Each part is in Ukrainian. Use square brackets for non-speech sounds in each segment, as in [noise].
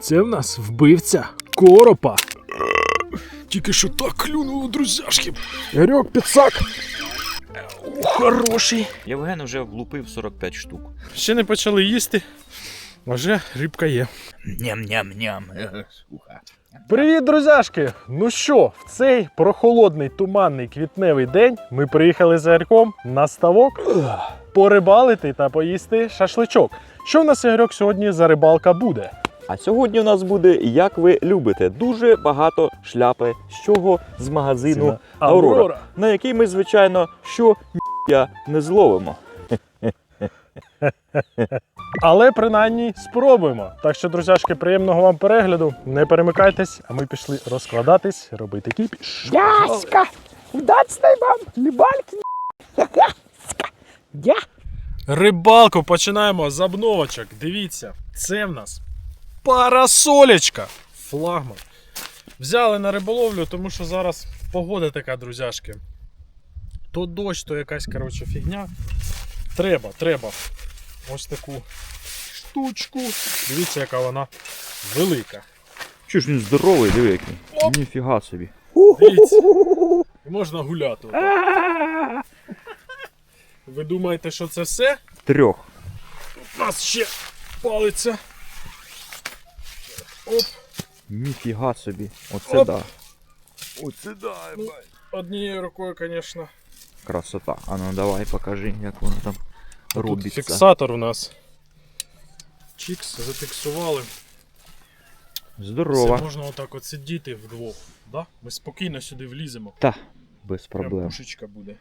Це в нас вбивця коропа. Тільки що так клюнуло, друзяшки. Ігорьок, підсак. О, Хороший. Євген вже влупив 45 штук. Ще не почали їсти, а вже рибка є. Ням-ням-ням. [laughs] Суха. Привіт, друзяшки! Ну що, в цей прохолодний туманний квітневий день ми приїхали з Ігорьком на ставок порибалити та поїсти шашличок. Що в нас Ігорьок сьогодні за рибалка буде? А сьогодні у нас буде, як ви любите, дуже багато шляпи. З чого? З магазину Аврора, на який ми, звичайно, що я не зловимо. [laughs] Але принаймні спробуємо. Так що, друзяшки, приємного вам перегляду. Не перемикайтесь, а ми пішли розкладатись, робити кіпіш. Яська, удачной вам рыбалки. [laughs] Я. Рибалку починаємо з обновочок. Дивіться, це в нас парасолечка. Флагман. Взяли на риболовлю, тому що зараз погода така, друзяшки. То дощ, то якась коротше, фігня. Треба, треба. Ось таку штучку. Дивіться, яка вона велика. Ж він здоровий, диви який. Ніфіга собі. Дивіться. І можна гуляти. отак. [laughs] Ви думаєте, що це все? Трьох. У нас ще палиться. Оп. Ніфіга собі. Оце Оп. да. Оце да. Ну, Однією рукою, звісно. Красота. А ну давай покажи, як воно там Тут фіксатор у нас. Чікс, зафіксували. Здорово. Це можна отак от сидіти вдвох. Да? Ми спокійно сюди вліземо. Та, без Прям пушечка буде.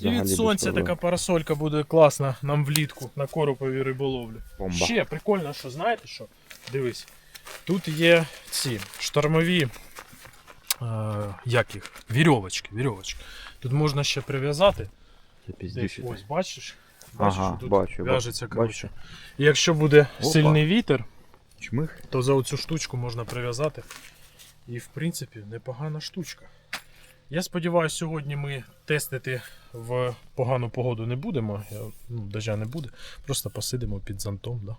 І від сонця така парасолька буде класна нам влітку на короповій риболовлі. Бомба. Ще прикольно, що знаєте що? Дивись. Тут є ці штормові. Е, як їх? Вірьовочки, вірьовочки. Тут можна ще прив'язати. Ось, бачиш? Бачиш, Ага, тут бачу, в'яжеться, коротше. І якщо буде Опа. сильний вітер, Чмих. то за оцю штучку можна прив'язати. І в принципі непогана штучка. Я сподіваюся, сьогодні ми тестити в погану погоду не будемо. Я, ну, дождя не буде. Просто посидимо під зонтом. Да?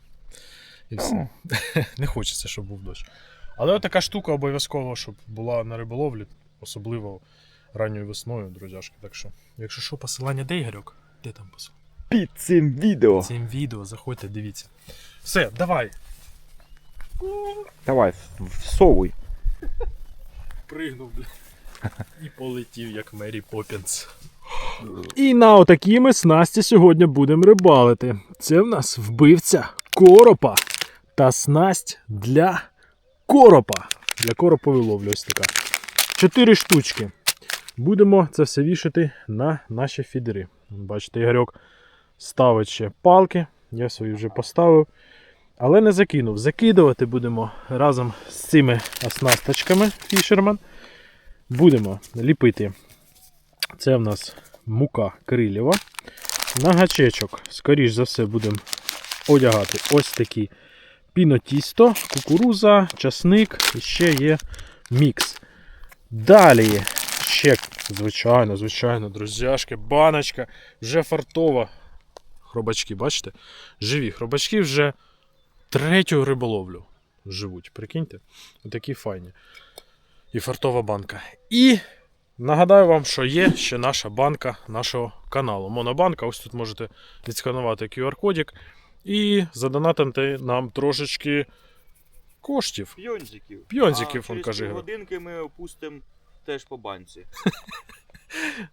І все. [laughs] не хочеться, щоб був дощ. Але така штука обов'язково, щоб була на риболовлі, особливо ранньою весною, друзяшки. Так що, якщо що, посилання де Ігорьок? Де там посилання? Під цим відео. Цим відео заходьте, дивіться. Все, давай. Давай, всовуй. Пригнув, бля. І полетів, як Мері Поппінс. І на отакій ми снасті сьогодні будемо рибалити. Це в нас вбивця коропа та снасть для коропа. Для коропової ловлі ось така. Чотири штучки. Будемо це все вішати на наші фідери. Бачите, Ігорьок ставить ще палки. Я свої вже поставив. Але не закинув. Закидувати будемо разом з цими оснасточками Фішерман. Будемо ліпити. Це в нас мука крилєва. На гачечок, скоріш за все, будемо одягати ось такі пінотісто, кукуруза, часник і ще є мікс. Далі ще, звичайно, звичайно, друзяшки, баночка, вже фартова. Хробачки, бачите? Живі хробачки вже третю риболовлю живуть. Прикиньте, отакі файні. І фартова банка. І нагадаю вам, що є ще наша банка нашого каналу. Монобанка. Ось тут можете відсканувати QR-кодик і задонатити нам трошечки коштів. П'йонзиків. П'йонзиків, он каже. Ігор. годинки ми опустимо теж по банці. [laughs]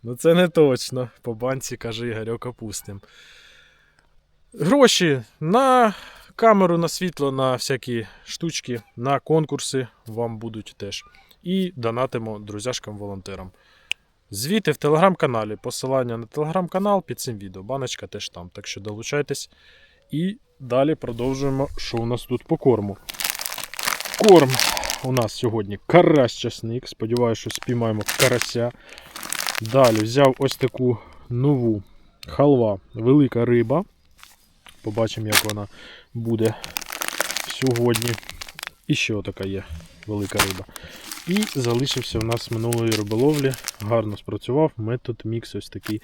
Ну це не точно. По банці, каже Ігорьок, опустим. Гроші на камеру, на світло, на всякі штучки, на конкурси вам будуть теж. І донатимо друзяшкам-волонтерам. Звіти в телеграм-каналі. Посилання на телеграм-канал під цим відео. Баночка теж там. Так що долучайтесь. І далі продовжуємо, що у нас тут по корму. Корм у нас сьогодні карась часник. Сподіваюся, що спіймаємо карася. Далі взяв ось таку нову халва, велика риба. Побачимо, як вона буде сьогодні. І ще така є велика риба. І залишився в нас минулої риболовлі. Гарно спрацював метод мікс ось такий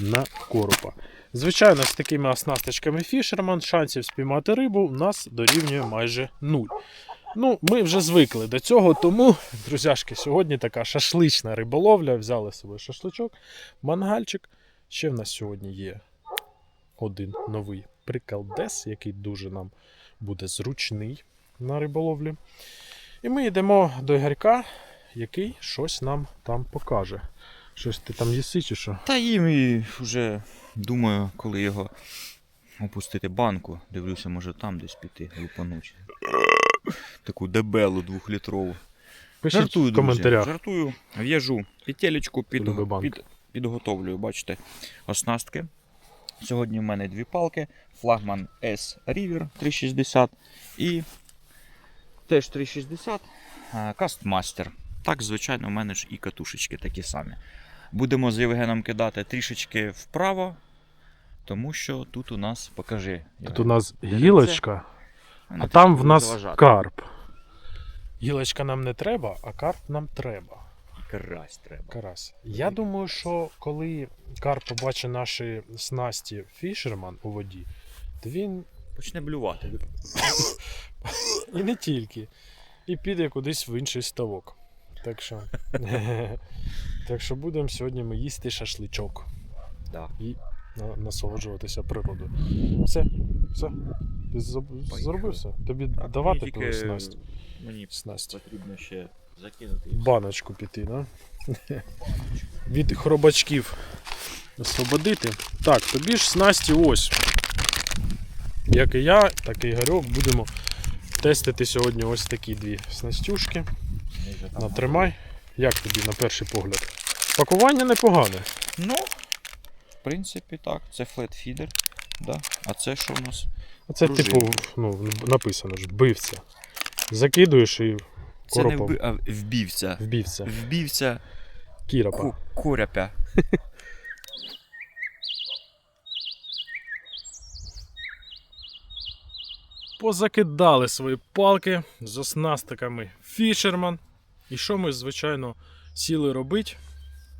на коропа. Звичайно, з такими оснасточками Fisherman шансів спіймати рибу у нас дорівнює майже нуль. Ну, ми вже звикли до цього, тому, друзяшки, сьогодні така шашлична риболовля. Взяли з собою шашличок, мангальчик. Ще в нас сьогодні є один новий приколдес, який дуже нам буде зручний на риболовлі. І ми йдемо до Ігорька, який щось нам там покаже. Щось ти там їси чи що? Та їм і вже думаю, коли його опустити банку, дивлюся, може там десь піти лупануть. Таку дебелу двохлітрову. Пишіть Жартую, в друзі. Жартую, в'яжу петелечку, під, під, підготовлюю, бачите, оснастки. Сьогодні в мене дві палки, флагман S River 360 і теж 360 Castmaster. Так, звичайно, в мене ж і катушечки такі самі. Будемо з Євгеном кидати трішечки вправо, тому що тут у нас, покажи. Тут у нас гілочка, а там в нас заважати. карп. Гілочка нам не треба, а карп нам треба. Карась треба. Карась. Я думаю, що коли карп побачить наші снасті фішерман у воді, то він Почне блювати. [laughs] і не тільки, і піде кудись в інший ставок. Так що, [laughs] так що будемо сьогодні ми їсти шашличок Да. і на- насолоджуватися природою. Все, все. Ти заб- зробив все? Тобі Так, давати мені твою тільки снасть? Мені Снасть. потрібно ще закинути. баночку піти, да? Від хробачків освободити. Так, тобі ж снасті ось. Як і я, так і Ігорьок будемо тестити сьогодні ось такі дві снастюшки. Вже там Натримай. Як тобі на перший погляд? Пакування непогане. Ну, в принципі, так. Це флетфідер. Да. А це що у нас? Оце, Пружина. типу, ну, написано ж, вбивця. Закидуєш і Це не коропом вби... а вбівця. вбивця. Вбівця Кіропа. ку... куряпя. позакидали свої палки з оснастиками фішерман. І що ми, звичайно, сіли робити?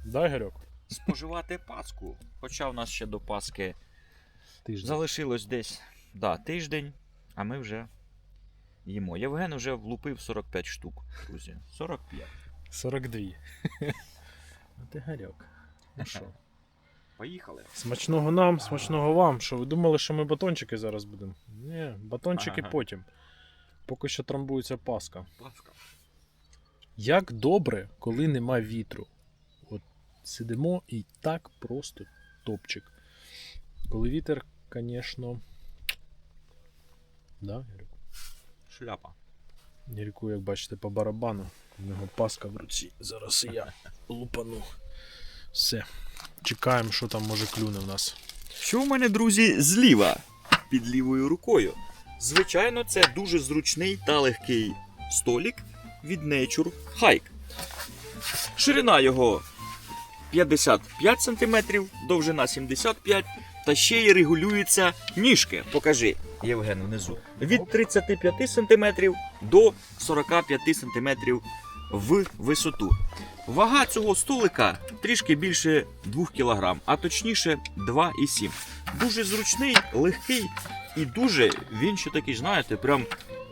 Да, Ігорьок? Споживати паску. Хоча в нас ще до Паски Тиждень. залишилось десь да, тиждень, а ми вже їмо. Євген вже влупив 45 штук, друзі. 45. 42. А ти Гарьок. Ну [laughs] що? Поїхали. Смачного нам, смачного вам. Що ви думали, що ми батончики зараз будемо? Ні, батончики Ага. потім. Поки що трамбується паска. Паска. Як добре, коли нема вітру. От сидимо і так просто топчик. Коли вітер, звісно. Да? Шляпа. Ірку, як бачите, по барабану. У нього паска в руці. Зараз і я лупану. Все. Чекаємо, що там може клюне в нас. Що в мене, друзі, зліва під лівою рукою? Звичайно, це дуже зручний та легкий столік від Nature Hike. Ширина його 55 см, довжина 75 та ще й регулюються ніжки. Покажи, Євген, внизу. Від 35 см до 45 см в висоту. Вага цього столика трішки більше 2 кг, а точніше 2,7. Дуже зручний, легкий і дуже він ще такий, знаєте, прям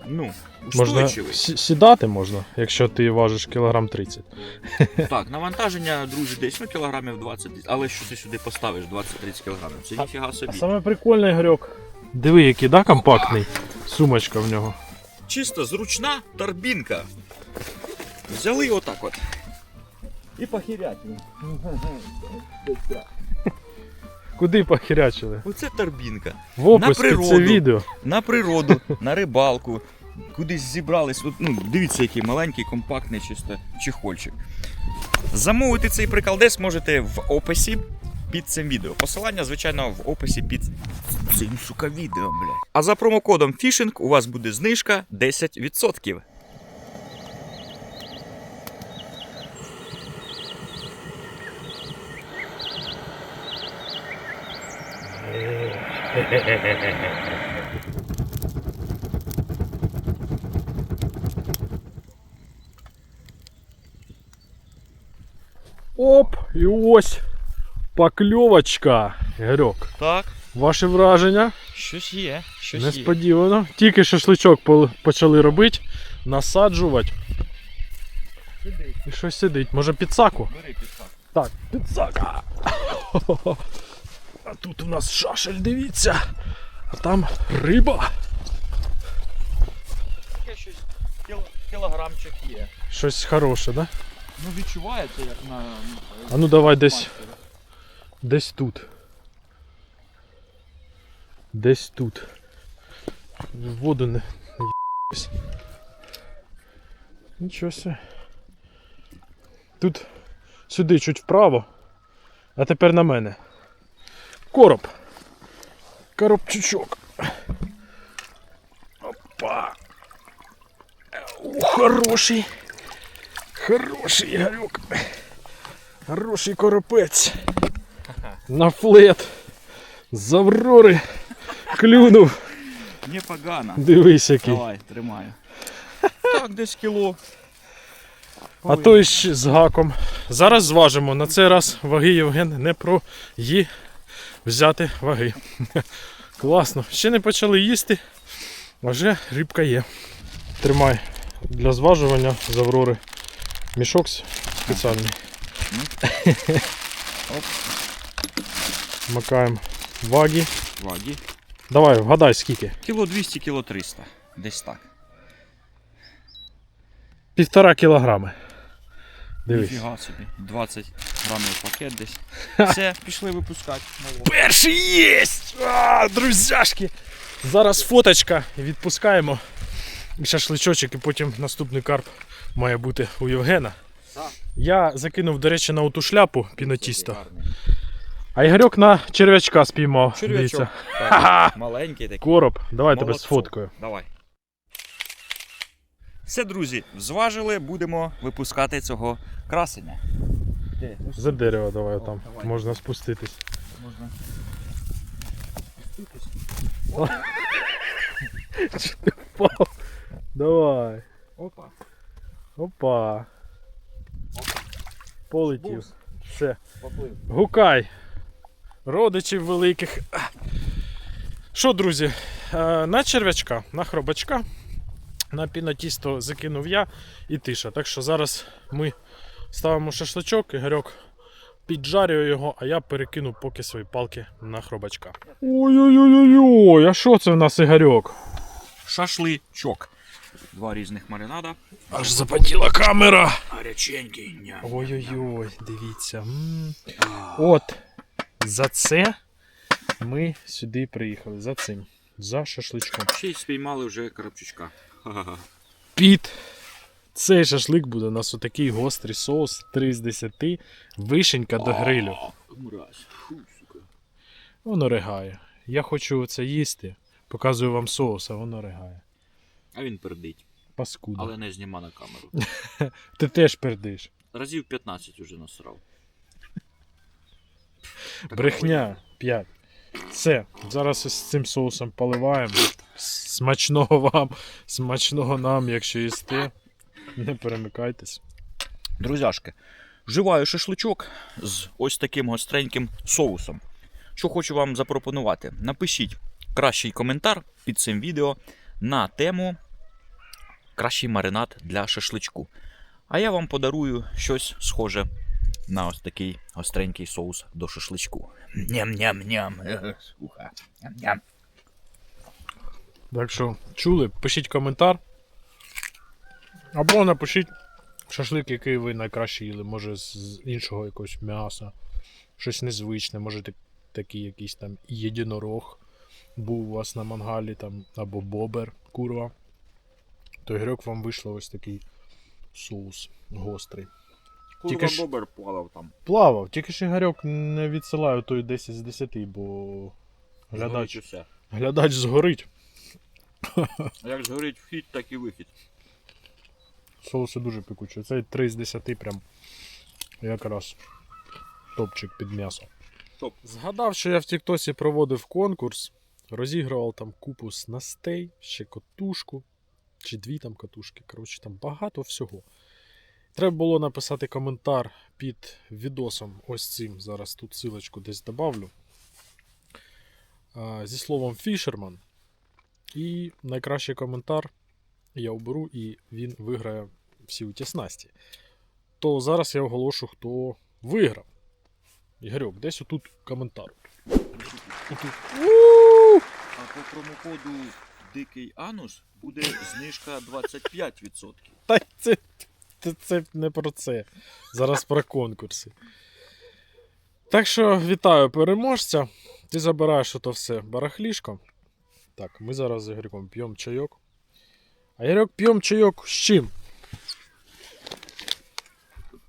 ну, Можна сідати можна, якщо ти важиш кілограм 30. [laughs] Так, навантаження, друзі, десь ну, кілограмів 20, але що ти сюди поставиш 20-30 кілограмів? Це ніфіга собі. Саме прикольний Ігорьок. Диви, який, да, компактний. Сумочка в нього. Чисто зручна торбінка. Взяли отак от. І похірятні. [laughs] Куди похерячили? Оце торбінка. В опис під це відео. на природу, на рибалку, кудись зібрались. От, ну, дивіться, який маленький, компактний, чисто чехольчик. Замовити цей приколдес можете в описі під цим відео. Посилання, звичайно, в описі під цим сука відео, бля. А за промокодом Fishing у вас буде знижка 10%. [laughs] Оп, і ось покльовочка. Ігорьок. Так, Ваші враження? Щось є, щось є. Несподівано. Тільки шашличок пол- почали робити, насаджувати. І щось сидить. Може підсаку? Бери підсак. Так, підсака. [laughs] А тут у нас шашель, дивіться. А там риба. Таке щось кіл- кілограмчик є. Щось хороше, да? Ну відчувається як на. А ну давай десь. Десь тут. Десь тут. В воду не. не. Нічого себе. Тут сюди чуть вправо. А тепер на мене. Короб. Коробчучок. Опа. Хороший. Хороший Ігорюк. Хороший коропець. На флет. З Аврори. Клюнув. Непогано. Дивись який. Давай, тримаю. Так, десь кіло. А то ще з гаком. Зараз зважимо. На цей раз ваги Євген не про її взяти ваги. [laughs] Класно. Ще не почали їсти, а вже рибка є. Тримай для зважування з Аврори. Мішок спеціальний. Оп. Макаємо ваги. Ваги. Давай, вгадай скільки. Кіло 200, кіло 300. Десь так. Півтора кілограми. Дивись. Ніфіга собі. 20 грамів пакет десь. Все, пішли випускати. Перший єсть! А, друзяшки! Зараз фоточка відпускаємо шашличочок, і потім наступний карп має бути у Євгена. Я закинув, до речі, на оту шляпу пінотісто. А Ігорьок на черв'ячка спіймав. Черв'ячок. Маленький такий. Короб, давай тебе сфоткаю. Давай. Все, друзі, зважили, будемо випускати цього красення. Де? За дерево давай О, там. давай. Можна спуститись. можна. Впав. Давай. Опа. Опа. Полетів. Все. Поплив. Гукай. Родичів великих. Що, друзі, е, на черв'ячка, на хробачка, на пінотісто закинув я і тиша. Так що зараз ми ставимо шашличок, Ігорьок піджарює його, а я перекину поки свої палки на хробачка. Ой-ой-ой-ой, а що це в нас Ігорьок? Шашличок. Два різних маринада. Аж запотіла камера. Гаряченький. Ня. Ой-ой-ой, дивіться. м. От за це ми сюди приїхали. За цим. За шашличком. Ще й спіймали вже коробчичка. Під цей шашлик буде у нас отакий гострий соус 3 з 10, вишенька до грилю. Воно ригає. Я хочу це їсти. Показую вам соус, а воно ригає. А він пердить. Паскуда. Але не зніма на камеру. [laughs] Ти теж пердиш. Разів 15 уже насрав. Брехня 5. Все, зараз ось цим соусом поливаємо. Смачного вам, смачного нам, якщо їсте. Не перемикайтесь. Друзяшки, вживаю шашличок з ось таким гостреньким соусом. Що хочу вам запропонувати? Напишіть кращий коментар під цим відео на тему кращий маринад для шашличку. А я вам подарую щось схоже на ось такий гостренький соус до шашличку. Ням-ням-ням. Слуха. [laughs] Ням-ням. Так що, чули, пишіть коментар. Або напишіть шашлик, який ви найкраще їли. Може з іншого якогось м'яса. Щось незвичне, може так- такий якийсь там єдинорог був у вас на мангалі там, або бобер, курва. То грьок вам вийшло ось такий соус гострий. Тільки ж- бобер плавав там. Плавав, тільки ж Ігорьок не відсилаю той 10 з 10, бо глядач, Згорить глядач згорить. Як згорить вхід, так і вихід. Соуси дуже пекучі. Цей 3 з 10 прям якраз топчик під м'ясо. Топ. Згадав, що я в Тіктосі проводив конкурс, розігрував там купу снастей, ще котушку, чи дві там катушки. Коротше, там багато всього. Треба було написати коментар під відосом ось цим. Зараз тут силочку десь добавлю. зі словом Фішерман. І найкращий коментар я оберу, і він виграє всі ті снасті. То зараз я оголошу, хто виграв. Ігорьок, десь отут коментар. А по промокоду Дикий Анус буде знижка 25%. Та це, це, це не про це. Зараз про конкурси. Так що вітаю переможця. Ти забираєш ото все барахлішко. Так, ми зараз з Ігорьком п'ємо чайок. А Ігорьок п'ємо чайок з чим?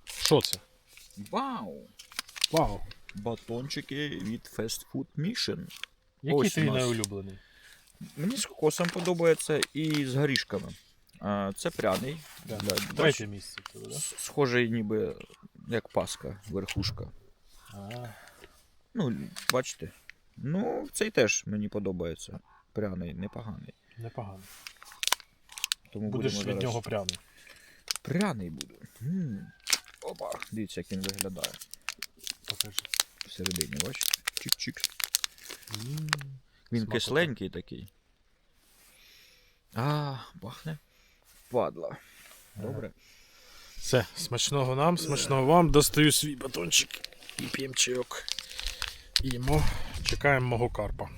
Що це? Вау! Вау! Батончики від Fast Food Mission. Який Ось твій у нас. найулюблений? Мені з кокосом подобається і з горішками. А, Це пряний. Да. Да, Третє місце. да? Схожий ніби як паска, верхушка. А, Ну, бачите. Ну, цей теж мені подобається. Пряний, непоганий. непогано. Тому Будеш від зараз- нього пряний. Пряний буду. м Опа. Дивіться, як він виглядає. Покажи. Всередині, бачите? Чик-чик. Він Смакота. кисленький такий. А, пахне. Падла. Добре. Все, смачного нам, смачного вам. Достаю свій батончик і п'ємо чайок. Їмо. Чекаємо мого карпа.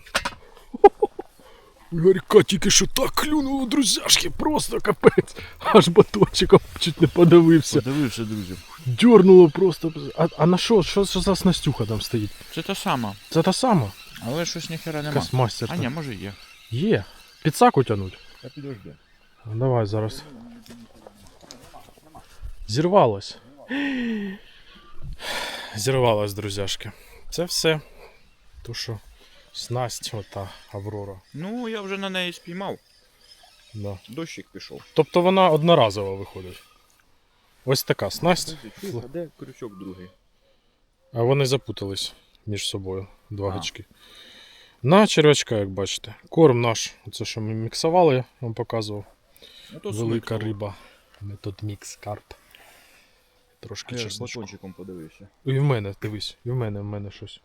[laughs] Гарька тільки що так клюнуло, друзяшки, просто капець. Аж батончиком чуть не подавився. Подивився, друзі. Дьорнуло просто. А, а на що? Що це за снастюха там стоїть? Це та сама. Це та сама? Але щось ніхера нема. Якась мастер. А ні, може є. Є. Підсаку тянуть. Та підожди. Давай зараз. Зірвалось. Зірвалось, друзяшки. Це все. То що снасть, ота Аврора. Ну, я вже на неї спіймав. Да. Дощик пішов. Тобто вона одноразова виходить. Ось така снасть, А де крючок другий? а вони запутались між собою. Два А. гачки. На червячка, як бачите. Корм наш, це що ми міксували, я вам показував. Ну, то Велика смикнуло. риба. Метод мікс карп. Трошки Я з батончиком подивився. І в мене, дивись, і в мене, в мене щось.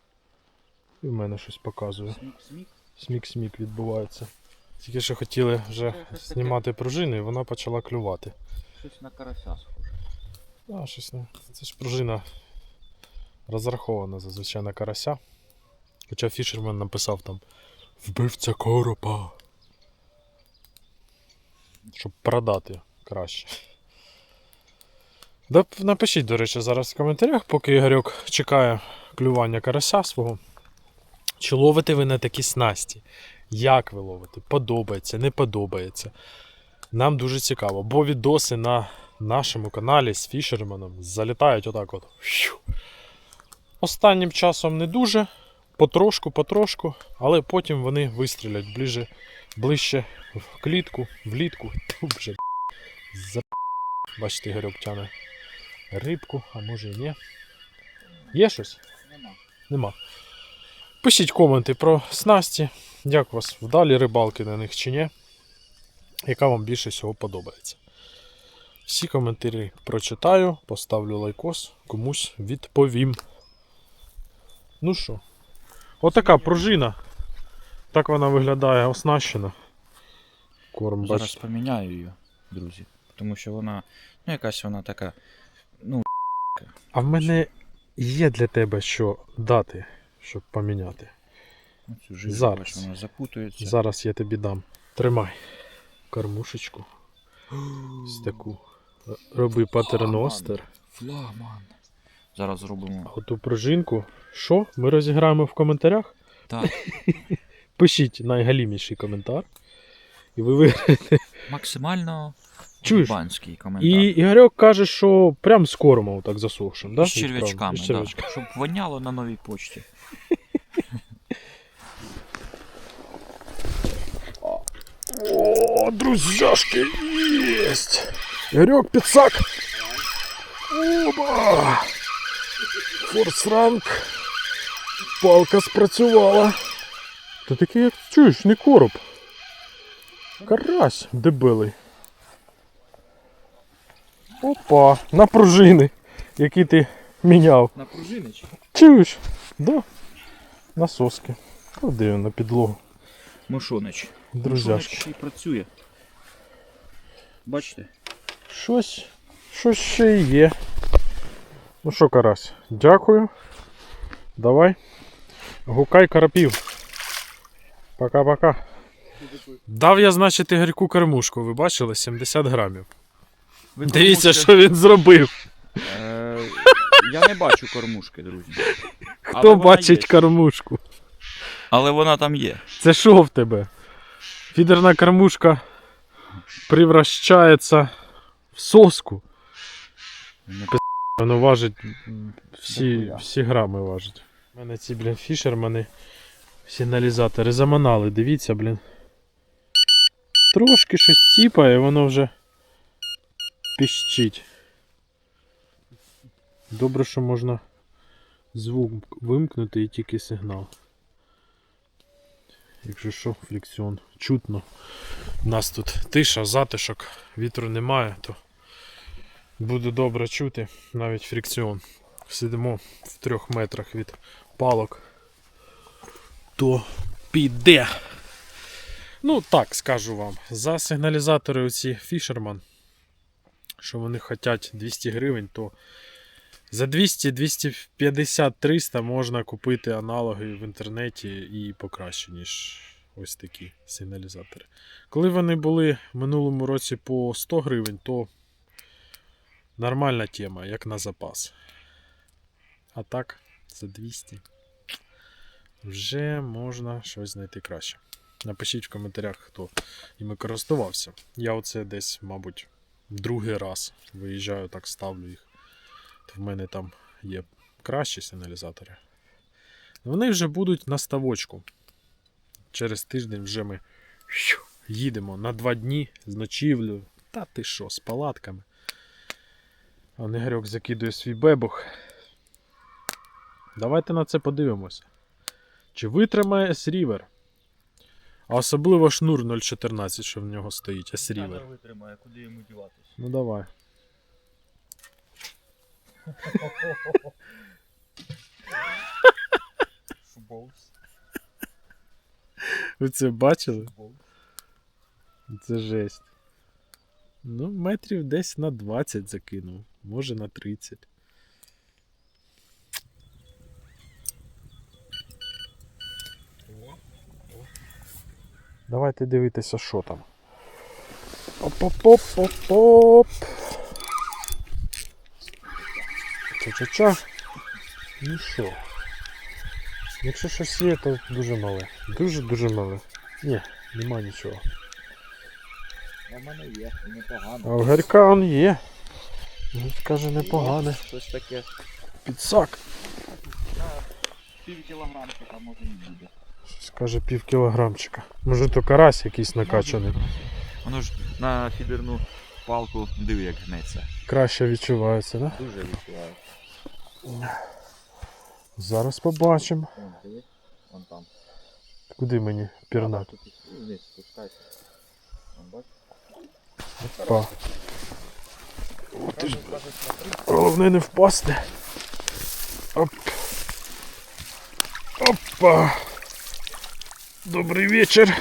І в мене щось показує. Смік-смік. Смік-смік відбувається. Тільки що хотіли вже знімати пружину, і вона почала клювати. Щось на карася схоже. А, щось не. Це ж пружина розрахована зазвичай на карася. Хоча фішермен написав там Вбивця коропа. Щоб продати краще. Да, напишіть, до речі, зараз в коментарях, поки Ігорьок чекає клювання карася свого. Чи ловите ви на такі снасті? Як ви ловите? Подобається, не подобається. Нам дуже цікаво, бо відоси на нашому каналі з фішерменом залітають отак от. Останнім часом не дуже, потрошку, потрошку, але потім вони вистрілять ближе, ближче в клітку, влітку. [laughs] Тьфу, вже за... Бачите, Ігорьок тяне рибку, а може і ні. Є щось? Нема. Нема. Пишіть коменти про снасті, як у вас вдалі рибалки на них чи ні. Яка вам більше всього подобається. Всі коментарі прочитаю, поставлю лайкос, комусь відповім. Ну що, отака пружина. Так вона виглядає оснащена. Корм, Зараз бачите. поміняю її, друзі. Тому що вона, ну якась вона така. Ну, А в мене є для тебе що дати, щоб поміняти. ну, цю жилю, Зараз. бач, вона запутується. Зараз я тобі дам. Тримай. Кормушечку. Ось таку. Роби патерностер. Флагман. Зараз зробимо. Оту пружинку. Що? Ми розіграємо в коментарях? Так, [laughs] Пишіть найгаліміший коментар. І ви виграєте. максимально Чуєш? урбанський коментар. І Ігорьок каже, що прям з кормом так засохшим, да? з черв'ячками, З да, черв'ячками. щоб воняло на новій почті. О, друзяшки, єсть! Ігорьок, підсак! Оба! Форсранг. Палка спрацювала. Ти такий, як чуєш, не короб. Карась дебелий. Опа, на пружини, які ти міняв. На пружинич. Чуєш? Да. На соски. Куди він на підлогу? Мошонич. Друзяшки. Мошонич ще й працює. Бачите? Щось. Щось ще й є. Ну що, карась, дякую. Давай. Гукай карапів. Пока-пока. Дав я, значить, Ігорьку кормушку, ви бачили? 70 грамів. Ви Дивіться, кормушки- що він зробив. Е, я не бачу кормушки, друзі. Хто бачить кормушку? Але вона там є. Це що в тебе? Фідерна кормушка превращається в соску. Не Воно важить всі, всі грами важить. У мене ці, блін, фішермани, сигналізатори заманали, дивіться, блін. Трошки щось ціпає, воно вже піщить. Добре, що можна звук вимкнути і тільки сигнал. Якщо що, флексіон чутно. У нас тут тиша, затишок, вітру немає, то буде добре чути навіть фрикціон. Сидимо в трьох метрах від палок. То піде. Ну, так, скажу вам. За сигналізатори оці Fisherman, що вони хочуть 200 гривень, то за 200, 250, 300 можна купити аналоги в інтернеті і покраще, ніж ось такі сигналізатори. Коли вони були в минулому році по 100 гривень, то нормальна тема, як на запас. А так, за 200 вже можна щось знайти краще. Напишіть в коментарях, хто іми користувався. Я оце десь, мабуть, другий раз виїжджаю, так ставлю їх. То в мене там є кращі сигналізатори. Вони вже будуть на ставочку. Через тиждень вже ми їдемо на два дні з ночівлею. Та ти що, з палатками. А закидує свій бебух. Давайте на це подивимося. Чи витримає S-River? А особливо шнур 014, що в нього стоїть S-River. витримає, куди йому діватися. Ну давай. Шубовс. Ви це бачили? Це жесть. Ну, метрів десь на 20 закинув, може на 30. Давайте дивитися, що там. Оп-оп-оп-оп-оп. Ча-ча-ча. Ну що? Якщо щось є, то дуже мале. Дуже-дуже мале. Ні, нема нічого. У мене є, і А в Гарька он є. Він каже непогане. Щось таке. Підсак. Пів кілограмчика може не буде. Щось каже пів кілограмчика. Може то карась якийсь накачаний. Воно ж на фідерну палку диви, як гнеться. Краще відчувається, да? Дуже відчуваю. Зараз побачимо. Вон, там. Куди мені пірнати? Тут вниз спускайся. Вон, бачиш? Опа. О, ти ж... Головне не впасти. Оп. Опа. Добрий вечір.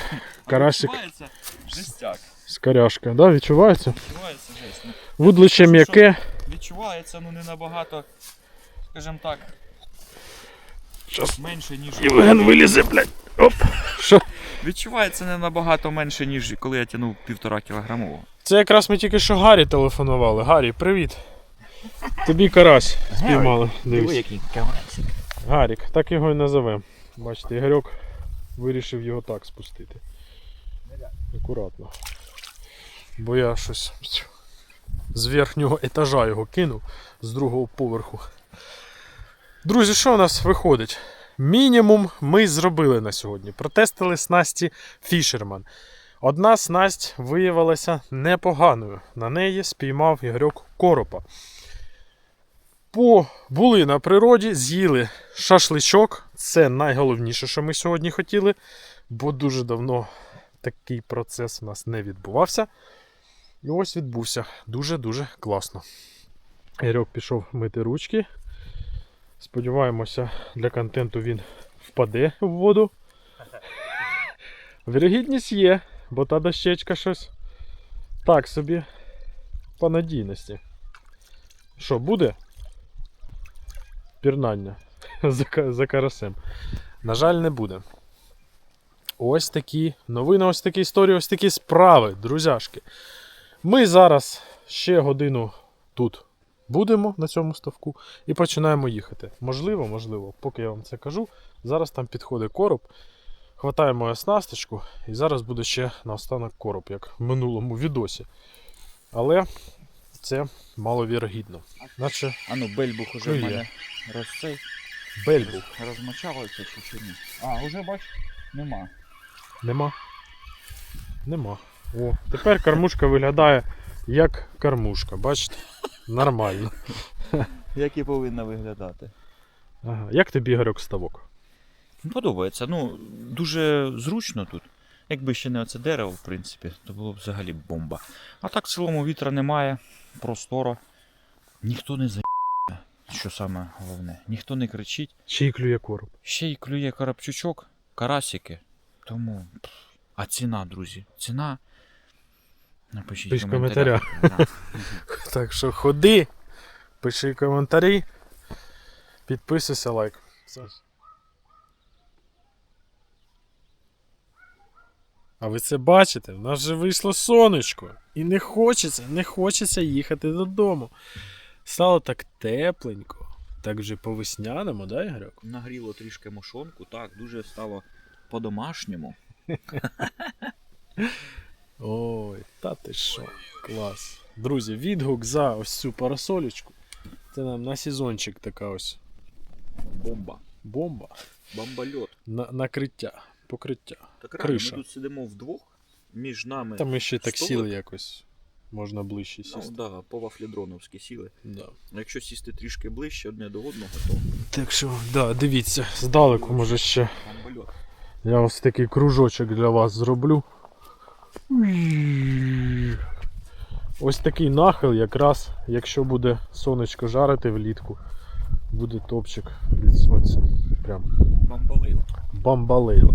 Карасик Відчувається жестяк. скаряшка, да, відчувається? Відчувається жесть. Ну, Вудлище м'яке. Відчувається, ну не набагато, скажімо так, Щас менше, ніж. Євген вилізе, блядь. Оп. Що? Відчувається не набагато менше, ніж коли я тягнув півтора кілограмового. Це якраз ми тільки що Гаррі телефонували. Гаррі, привіт. Тобі карась спіймали. Дивись. який кавасик. Гарік, так його і називемо. Бачите, Ігорьок вирішив його так спустити. Акуратно. Бо я щось з верхнього етажа його кинув, з другого поверху. Друзі, що у нас виходить? Мінімум ми зробили на сьогодні. Протестили снасті Fisherman. Одна снасть виявилася непоганою. На неї спіймав Ігорьок коропа. Були на природі, з'їли шашличок. Це найголовніше, що ми сьогодні хотіли, бо дуже давно такий процес у нас не відбувався. І ось відбувся. Дуже-дуже класно. Ігорьок пішов мити ручки. Сподіваємося, для контенту він впаде в воду. Вірогідність є, бо та дощечка щось так собі по надійності. Що, буде? Пірнання [laughs] за, карасем. На жаль, не буде. Ось такі новини, ось такі історії, ось такі справи, друзяшки. Ми зараз ще годину тут будемо на цьому ставку і починаємо їхати. Можливо, можливо, поки я вам це кажу. Зараз там підходить короб. Хватаємо оснасточку, і зараз буде ще наостанок короб, як в минулому відосі. Але це маловірогідно. Наче А ну, бельбух уже Клює. в мене розцей. бельбух. Розмочалося чи чи ні? А, уже бач, нема. Нема. Нема. О, тепер кормушка виглядає як кормушка. Бачите? Нормально. Як і повинна виглядати. Ага. Як тобі Ігорьок ставок? Подобається. Ну, дуже зручно тут. Якби ще не оце дерево, в принципі, то було б взагалі бомба. А так в цілому вітра немає, просторо. Ніхто не за що саме головне. Ніхто не кричить. Ще й клює короб. Ще й клює карапчучок, карасики. Тому. А ціна, друзі. Ціна. Напишіть Пишіть коментарях. Да. [laughs] Так що ходи, пиши коментарі, підписуйся, лайк. А ви це бачите? В нас вже вийшло сонечко. І не хочеться, не хочеться їхати додому. Стало так тепленько. Так вже по весняному, да, Ігорьок? Нагріло трішки мошонку, так, дуже стало по-домашньому. [laughs] Ой, та ти що, клас. Друзі, відгук за ось цю парасолечку. Це нам на сезончик така ось Бомба. бомба. Бомбальот. На, накриття, покриття. Так реально, Криша. ми тут сидимо вдвох, між нами. Та ми ще так Столик? сіли якось. Можна ближче Ну, сісти. да, по вафлідроновськи сіли. Да. Якщо сісти трішки ближче одне до одного, то Так що, да, дивіться, здалеку може ще. Я ось такий кружочок для вас зроблю. Ось такий нахил, якраз, якщо буде сонечко жарити влітку, буде топчик від сонця. Прям Бомбалило. бамбалейло.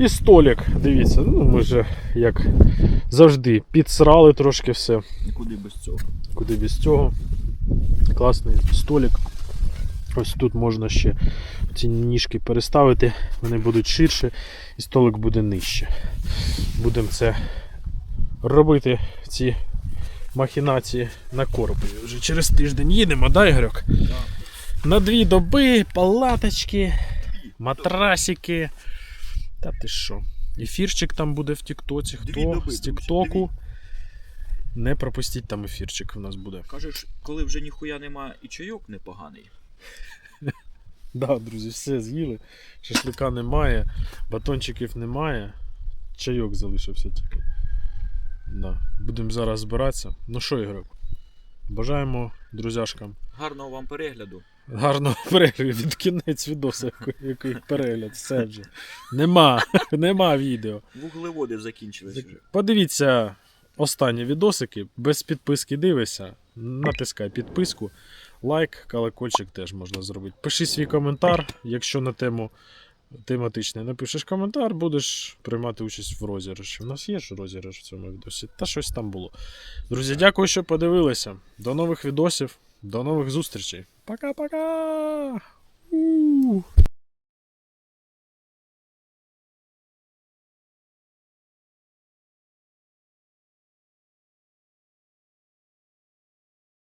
І столик, дивіться, ну ми вже як завжди підсрали трошки все. Нікуди без цього. Куди без цього. Класний столик. Ось тут можна ще ці ніжки переставити, вони будуть ширше і столик буде нижче. Будемо це робити, ці махінації на коробі. Вже через тиждень їдемо, да, Ігорьок? Да. На дві доби, палаточки, матрасики. Та ти що? Ефірчик там буде в Тіктоці. Хто з Тіктоку? Не пропустіть там ефірчик в нас буде. Кажеш, коли вже ніхуя нема і чайок непоганий. [laughs] Да, друзі, все з'їли. Шашлика немає, батончиків немає. Чайок залишився тільки. Да. Будемо зараз збиратися. Ну що, Ігорок? Бажаємо друзяшкам Гарного вам перегляду. гарного [laughs] перегляду. Від кінець відоса, який- перегляд. Все вже. Нема, [laughs] нема відео. Вуглеводи закінчились вже. Подивіться останні відосики. Без підписки дивишся. Натискай підписку. Лайк, колокольчик теж можна зробити. Пиши свій коментар, якщо на тему тематичний напишеш коментар, будеш приймати участь в розіграші. У нас є ж розіграш в цьому відосі. Та щось там було. Друзі, дякую, що подивилися. До нових відосів, до нових зустрічей. Пока-пока!